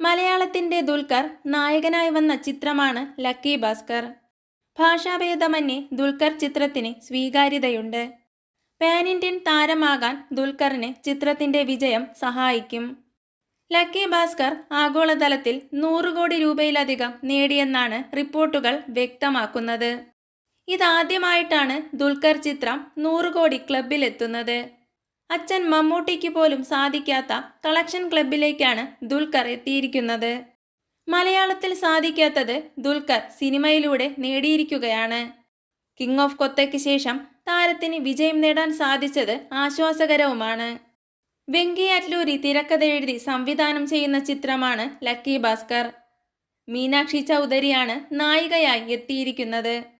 മലയാളത്തിന്റെ ദുൽഖർ നായകനായി വന്ന ചിത്രമാണ് ലക്കി ഭാസ്കർ. ഭാഷാഭേദമന്യേ ദുൽഖർ ചിത്രത്തിന് സ്വീകാര്യതയുണ്ട്. പാൻ ഇന്ത്യൻ താരമാകാൻ ദുൽഖറിന് ചിത്രത്തിന്റെ വിജയം സഹായിക്കും. ലക്കി ഭാസ്കർ ആഗോളതലത്തിൽ നൂറ് കോടി രൂപയിലധികം നേടിയെന്നാണ് റിപ്പോർട്ടുകൾ വ്യക്തമാക്കുന്നത്. ഇതാദ്യമായിട്ടാണ് ദുൽഖർ ചിത്രം നൂറ് കോടി ക്ലബിലെത്തുന്നത് അച്ഛൻ മമ്മൂട്ടിക്ക് പോലും സാധിക്കാത്ത കളക്ഷൻ ക്ലബിലേക്കാണ് ദുൽഖർ എത്തിയിരിക്കുന്നത്. മലയാളത്തിൽ സാധിക്കാത്തത് ദുൽഖർ സിനിമയിലൂടെ നേടിയിരിക്കുകയാണ്. കിങ് ഓഫ് കൊത്തയ്ക്ക് ശേഷം താരത്തിന് വിജയം നേടാൻ സാധിച്ചത് ആശ്വാസകരവുമാണ്. വെങ്കി അറ്റ്ലൂരി തിരക്കഥ എഴുതി സംവിധാനം ചെയ്യുന്ന ചിത്രമാണ് ലക്കി ഭാസ്കർ. മീനാക്ഷി ചൗധരിയാണ് നായികയായി എത്തിയിരിക്കുന്നത്.